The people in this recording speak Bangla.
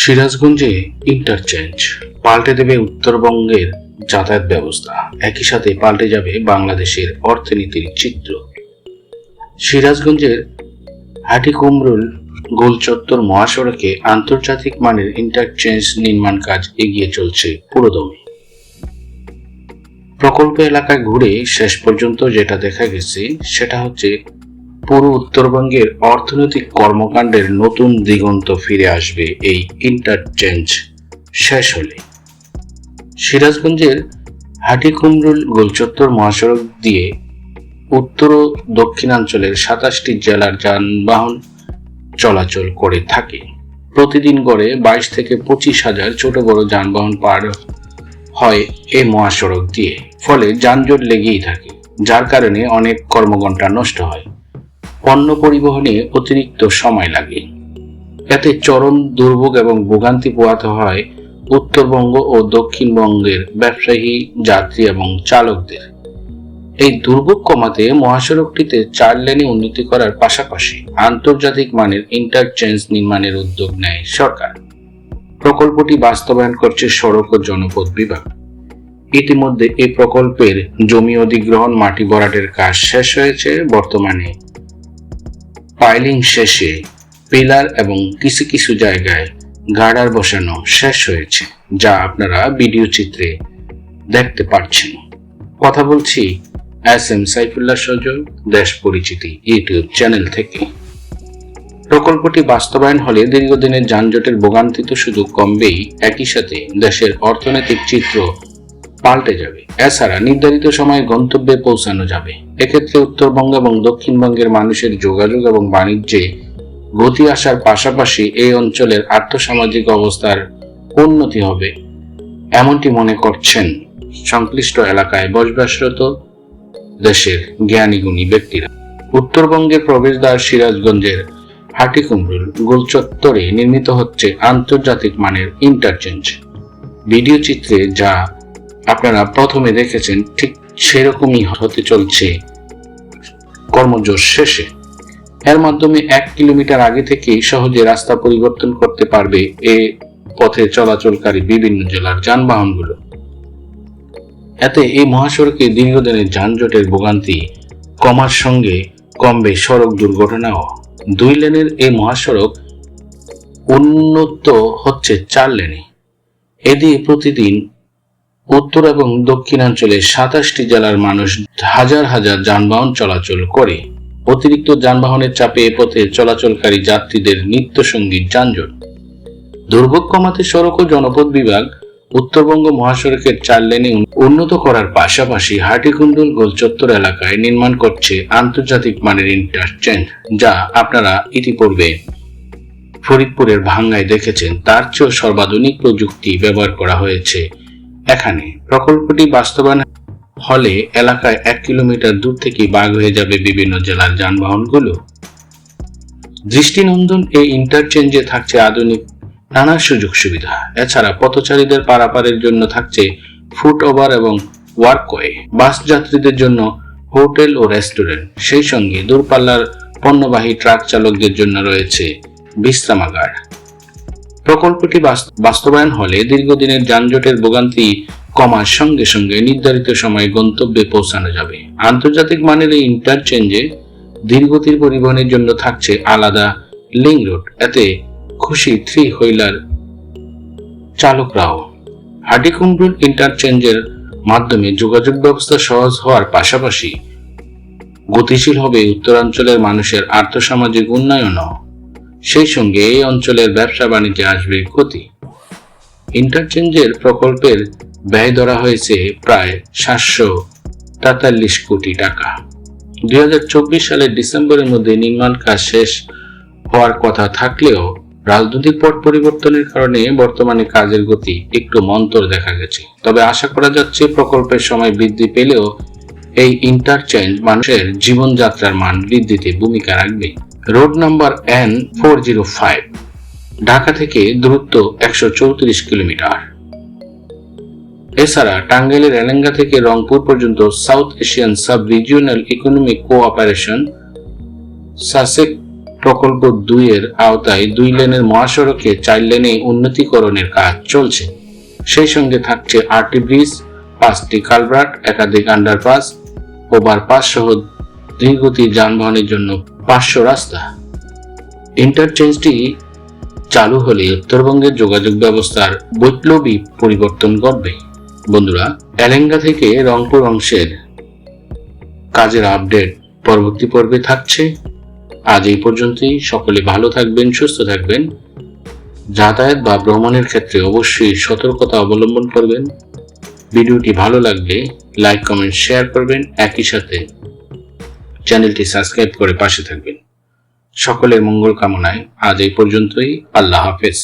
সিরাজগঞ্জে ইন্টারচেঞ্জ পাল্টে দেবে উত্তরবঙ্গের যাতায়াত ব্যবস্থা। একই সাথে পাল্টে যাবে বাংলাদেশের অর্থনীতির চিত্র। সিরাজগঞ্জের হাটিকুমরুল গোলচত্বর মহাসড়কে আন্তর্জাতিক মানের ইন্টারচেঞ্জ নির্মাণ কাজ এগিয়ে চলছে পুরোদমে। প্রকল্প এলাকায় ঘুরে শেষ পর্যন্ত যেটা দেখা গেছে, সেটা হচ্ছে পুরো উত্তরবঙ্গের অর্থনৈতিক কর্মকাণ্ডের নতুন দিগন্ত ফিরে আসবে এই ইন্টারচেঞ্জ শেষ হলে। সিরাজগঞ্জের হাটিকুমরুল গোলচত্বর মহাসড়ক দিয়ে উত্তর ও দক্ষিণাঞ্চলের সাতাশটি জেলার যানবাহন চলাচল করে থাকে। প্রতিদিন গড়ে বাইশ থেকে পঁচিশ হাজার ছোট বড় যানবাহন পার হয় এই মহাসড়ক দিয়ে। ফলে যানজট লেগেই থাকে, যার কারণে অনেক কর্মঘণ্টা নষ্ট হয়। পণ্য পরিবহনে অতিরিক্ত সময় লাগে। এতে চরম দুর্ভোগ এবং ভোগান্তি পোহাতে হয় উত্তরবঙ্গ ও দক্ষিণবঙ্গের ব্যবসায়ী, যাত্রী এবং চালকদের। এই দুর্ভোগ কমাতে মহাসড়কটিতে চার লেনে উন্নতি করার পাশাপাশি আন্তর্জাতিক মানের ইন্টারচেঞ্জ নির্মাণের উদ্যোগ নেয় সরকার। প্রকল্পটি বাস্তবায়ন করছে সড়ক ও জনপথ বিভাগ। ইতিমধ্যে এই প্রকল্পের জমি অধিগ্রহণ, মাটি বরাটের কাজ শেষ হয়েছে। বর্তমানে পাইলিং শেষে পিলার এবং কিছু কিছু জায়গায় গার্ডার বসানো শেষ হয়েছে, যা আপনারা ভিডিও চিত্রে দেখতে পাচ্ছেন কথা বলছি এস এম সাইফুল্লাহ সজল, দেশ পরিচিতি ইউটিউব চ্যানেল থেকে। প্রকল্পটি বাস্তবায়ন হলে দীর্ঘদিনের যানজটের ভোগান্তি তো শুধু কমবেই, একই সাথে দেশের অর্থনৈতিক চিত্র পাল্টে যাবে। এছাড়া নির্ধারিত সময়ে গন্তব্যে পৌঁছানো যাবে। এক্ষেত্রে উত্তরবঙ্গ এবং দক্ষিণবঙ্গের মানুষের যোগাযোগ এবং বাণিজ্যে গতি আসার পাশাপাশি এই অঞ্চলের আর্থসামাজিক অবস্থার উন্নতি হবে, এমনটি মনে করছেন সংশ্লিষ্ট এলাকায় বসবাসরত দেশের জ্ঞানীগুণী ব্যক্তিরা। উত্তরবঙ্গের প্রবেশদ্বার সিরাজগঞ্জের হাটিকুমরুল গোলচত্বরে নির্মিত হচ্ছে আন্তর্জাতিক মানের ইন্টারচেঞ্জ। ভিডিও চিত্রে যা আপনারা প্রথমে দেখেছেন ঠিক সেরকমই হতে চলছে কর্মজোর শেষে। এর মাধ্যমে এক কিলোমিটার আগে থেকেই সহজে রাস্তা পরিবর্তন করতে পারবে এ পথে চলাচলকারী বিভিন্ন জেলার যানবাহনগুলো। এতে এই মহাসড়কে দীর্ঘদিনের যানজটের ভোগান্তি কমার সঙ্গে কমবে সড়ক দুর্ঘটনাও। দুই লেনের এই মহাসড়ক উন্নত হচ্ছে চার লেনে। এদিকে প্রতিদিন উত্তর এবং দক্ষিণাঞ্চলে সাতাশটি জেলার মানুষ হাজার হাজার যানবাহন চলাচল করে। অতিরিক্ত যানবাহনের চাপে এ পথে চলাচলকারী যাত্রীদের নিত্য সঙ্গী যানজট। দুর্ভোগ কমাতে সড়ক ও জনপথ বিভাগ উত্তরবঙ্গ মহাসড়কের চার লেনে উন্নত করার পাশাপাশি হাটিকুন্ডুল গোলচত্বর এলাকায় নির্মাণ করছে আন্তর্জাতিক মানের ইন্টারচেঞ্জ, যা আপনারা ইতিপূর্বে ফরিদপুরের ভাঙ্গায় দেখেছেন। তার চেয়েও সর্বাধুনিক প্রযুক্তি ব্যবহার করা হয়েছে। এখানে প্রকল্পটি বাস্তবায়ন হলে এলাকায় এক কিলোমিটার দূর থেকে বাগ হয়ে যাবে বিভিন্ন জেলার যানবাহনগুলো। দৃষ্টিনন্দন এই ইন্টারচেঞ্জে থাকছে আধুনিক নানা সুযোগ সুবিধা। এছাড়া পথচারীদের পারাপারের জন্য থাকছে ফুট ওভার এবং ওয়ার্কওয়ে বাস যাত্রীদের জন্য হোটেল ও রেস্টুরেন্ট সেই সঙ্গে দূরপাল্লার পণ্যবাহী ট্রাক চালকদের জন্য রয়েছে বিশ্রামাগার। প্রকল্পটি বাস্তবায়ন হলে দীর্ঘদিনের যানজটের ভোগান্তি কমার সঙ্গে সঙ্গে নির্ধারিত সময়ে গন্তব্যে পৌঁছানো যাবে। আন্তর্জাতিক মানের এই ইন্টারচেঞ্জে দীর্ঘতির পরিবহনের জন্য থাকছে আলাদা লিং রোড এতে খুশি থ্রি হুইলার চালকরাও। হাটিকুমরুল ইন্টারচেঞ্জের মাধ্যমে যোগাযোগ ব্যবস্থা সহজ হওয়ার পাশাপাশি গতিশীল হবে উত্তরাঞ্চলের মানুষের আর্থসামাজিক উন্নয়নও। সেই সঙ্গে এই অঞ্চলের ব্যবসা বাণিজ্যে আসবে ক্ষতি। ইন্টারচেঞ্জের প্রকল্পের ব্যয় ধরা হয়েছে প্রায় সাতশো তেতাল্লিশ কোটি টাকা। দুই সালের ডিসেম্বরের মধ্যে নির্মাণ কাজ শেষ হওয়ার কথা থাকলেও রাজনৈতিক পট পরিবর্তনের কারণে বর্তমানে কাজের গতি একটু মন্তর দেখা গেছে। তবে আশা করা যাচ্ছে প্রকল্পের সময় বৃদ্ধি পেলেও এই ইন্টারচেঞ্জ মানুষের জীবনযাত্রার মান বৃদ্ধিতে ভূমিকা রাখবে। Road number N four zero five, Dhaka থেকে দূরত্ব একশো চৌত্রিশ কিলোমিটার। এছাড়া টাঙ্গাইলের এলেঙ্গা থেকে রংপুর পর্যন্ত South Asian sub regional economic cooperation, SASEC প্রকল্প দুই এর আওতায় দুই লেনের মহাসড়কে চার লেনে উন্নতিকরণের কাজ চলছে। সেই সঙ্গে থাকছে আটটি ব্রিজ, পাঁচটি কালভার্ট, একাধিক আন্ডারপাস ওভারপাস সহ ধীরগতি যানবাহনের জন্য পাঁচশো রাস্তা। ইন্টারচেঞ্জটি চালু হলে উত্তরবঙ্গের যোগাযোগ ব্যবস্থার বৈপ্লবী পরিবর্তন ঘটবে। বন্ধুরা, এলেঙ্গা থেকে রংপুর অংশের কাজের আপডেট পরবর্তী পর্বে থাকছে। আজ এই পর্যন্তই। সকলে ভালো থাকবেন, সুস্থ থাকবেন। যাতায়াত বা ভ্রমণের ক্ষেত্রে অবশ্যই সতর্কতা অবলম্বন করবেন। ভিডিওটি ভালো লাগলে লাইক, কমেন্ট শেয়ার করবেন। একই সাথে চ্যানেলটি সাবস্ক্রাইব করে পাশে থাকবেন। সকলের মঙ্গল কামনায় আজ এই পর্যন্তই আল্লাহ হাফেজ।